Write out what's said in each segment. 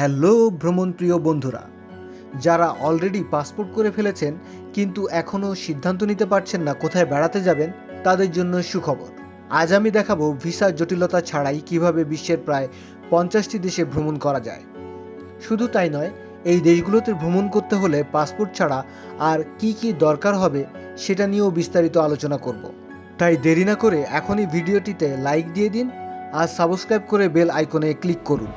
Hello ভ্রমণপ্রিয় বন্ধুরা, যারা already passport করে ফেলেছেন কিন্তু এখনও সিদ্ধান্ত নিতে পারছেন না কোথায় বেড়াতে যাবেন, তাদের জন্য সুখবর। আজ আমি দেখাবো ভিসা জটিলতা ছাড়াই কীভাবে বিশ্বের প্রায় পঞ্চাশটি দেশে ভ্রমণ করা যায়। শুধু তাই নয়, এই দেশগুলোতে ভ্রমণ করতে হলে পাসপোর্ট ছাড়া আর কি কি দরকার হবে সেটা নিয়েও বিস্তারিত আলোচনা করব। তাই দেরি না করে এখনই ভিডিওটিতে লাইক দিয়ে দিন আর সাবস্ক্রাইব করে বেল আইকনে ক্লিক করুন।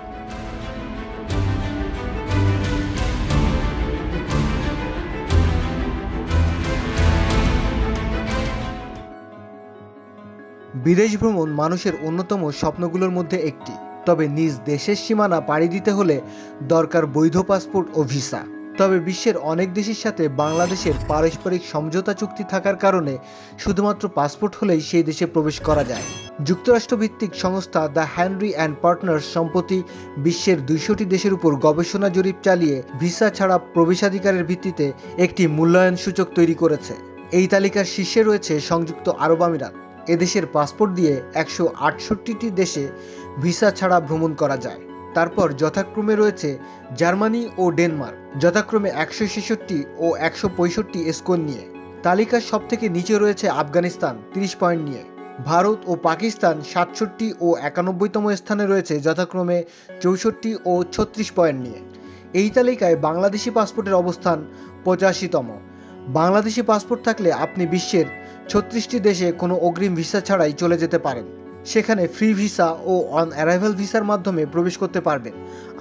বিদেশ ভ্রমণ মানুষের অন্যতম স্বপ্নগুলোর মধ্যে একটি। তবে নিজ দেশের সীমানা পাড়ি দিতে হলে দরকার বৈধ পাসপোর্ট ও ভিসা। তবে বিশ্বের অনেক দেশের সাথে বাংলাদেশের পারস্পরিক সমঝোতা চুক্তি থাকার কারণে শুধুমাত্র পাসপোর্ট হলেই সেই দেশে প্রবেশ করা যায়। যুক্তরাষ্ট্র ভিত্তিক সংস্থা দ্য হ্যানরি অ্যান্ড পার্টনার্স সম্প্রতি বিশ্বের দুইশোটি দেশের উপর গবেষণা জরিপ চালিয়ে ভিসা ছাড়া প্রবেশাধিকারের ভিত্তিতে একটি মূল্যায়ন সূচক তৈরি করেছে। এই তালিকার শীর্ষে রয়েছে সংযুক্ত আরব আমিরাত। এদেশের পাসপোর্ট দিয়ে একশো আটষট্টিটি দেশে ভিসা ছাড়া ভ্রমণ করা যায়। তারপর যথাক্রমে রয়েছে জার্মানি ও ডেনমার্ক। যথাক্রমে একশো ছেষট্টি ও একশো পঁয়ষট্টি স্কোর নিয়ে। তালিকার সব থেকে নিচে রয়েছে আফগানিস্তান, তিরিশ পয়েন্ট নিয়ে। ভারত ও পাকিস্তান সাতষট্টি ও একানব্বইতম স্থানে রয়েছে যথাক্রমে চৌষট্টি ও ছত্রিশ পয়েন্ট নিয়ে। এই তালিকায় বাংলাদেশি পাসপোর্টের অবস্থান পঁচাশিতম। বাংলাদেশি পাসপোর্ট থাকলে আপনি বিশ্বের ছত্রিশটি দেশে কোনো অগ্রিম ভিসা ছাড়াই চলে যেতে পারেন। সেখানে ফ্রি ভিসা ও অন অ্যারাইভাল ভিসার মাধ্যমে প্রবেশ করতে পারবেন।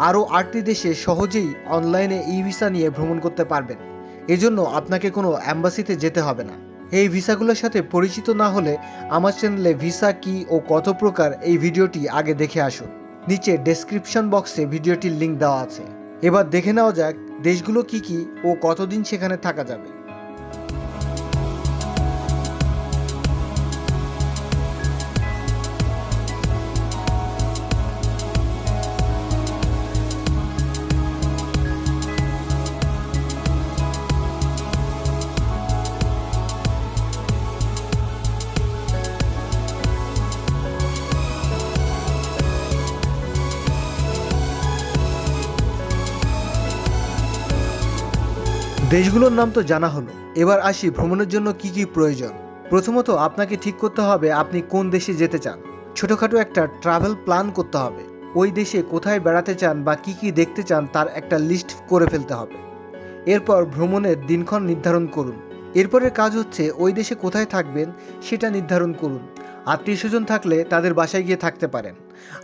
আরও আটটি দেশে সহজেই অনলাইনে ই ভিসা নিয়ে ভ্রমণ করতে পারবেন। এজন্য আপনাকে কোনো অ্যাম্বাসিতে যেতে হবে না। এই ভিসাগুলোর সাথে পরিচিত না হলে আমার চ্যানেলে ভিসা কি ও কত প্রকার এই ভিডিওটি আগে দেখে আসুন। নিচে ডেসক্রিপশন বক্সে ভিডিওটির লিংক দেওয়া আছে। এবার দেখে নেওয়া যাক দেশগুলো কি কি ও কতদিন সেখানে থাকা যাবে। দেশগুলোর নাম তো জানা হলো। এবার আসি ভ্রমণের জন্য কি কি প্রয়োজন। প্রথমত আপনাকে ঠিক করতে হবে আপনি কোন দেশে যেতে চান। ছোটোখাটো একটা ট্রাভেল প্ল্যান করতে হবে। ওই দেশে কোথায় বেড়াতে চান বা কি কি দেখতে চান তার একটা লিস্ট করে ফেলতে হবে। এরপর ভ্রমণের দিনক্ষণ নির্ধারণ করুন। এরপরের কাজ হচ্ছে ওই দেশে কোথায় থাকবেন সেটা নির্ধারণ করুন। আত্মীয় স্বজন থাকলে তাদের বাসায় গিয়ে থাকতে পারেন।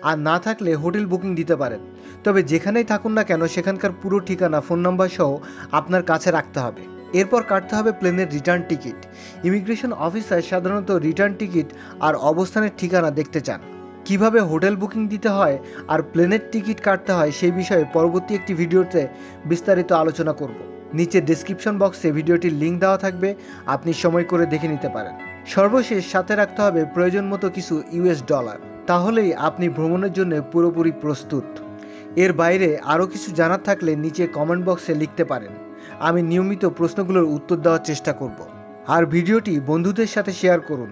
আর না থাকলে হোটেল বুকিং দিতে পারেন। তবে যেখানেই থাকুন না কেন, সেখানকার পুরো ঠিকানা, ফোন নাম্বার সহ আপনার কাছে রাখতে হবে। এরপর কাটতে হবে প্লেনের রিটার্ন টিকিট। ইমিগ্রেশন অফিসার সাধারণত রিটার্ন টিকিট আর অবস্থানের ঠিকানা দেখতে চান। কীভাবে হোটেল বুকিং দিতে হয় আর প্লেনের টিকিট কাটতে হয় সেই বিষয়ে পরবর্তী একটি ভিডিওতে বিস্তারিত আলোচনা করব। নিচে ডেসক্রিপশন বক্সে ভিডিওটির লিঙ্ক দেওয়া থাকবে। আপনি সময় করে দেখে নিতে পারেন। সর্বশেষ সাথে রাখতে হবে প্রয়োজন মতো কিছু ইউএস ডলার। তাহলেই আপনি ভ্রমণের জন্য পুরোপুরি প্রস্তুত। এর বাইরে আরও কিছু জানার থাকলে নিচে কমেন্ট বক্সে লিখতে পারেন। আমি নিয়মিত প্রশ্নগুলোর উত্তর দেওয়ার চেষ্টা করব। আর ভিডিওটি বন্ধুদের সাথে শেয়ার করুন,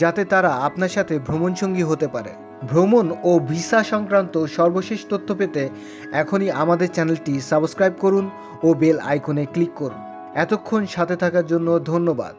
যাতে তারা আপনার সাথে ভ্রমণসঙ্গী হতে পারে। ভ্রমণ ও ভিসা সংক্রান্ত সর্বশেষ তথ্য পেতে এখনই আমাদের চ্যানেলটি সাবস্ক্রাইব করুন ও বেল আইকনে ক্লিক করুন। এতক্ষণ সাথে থাকার জন্য ধন্যবাদ।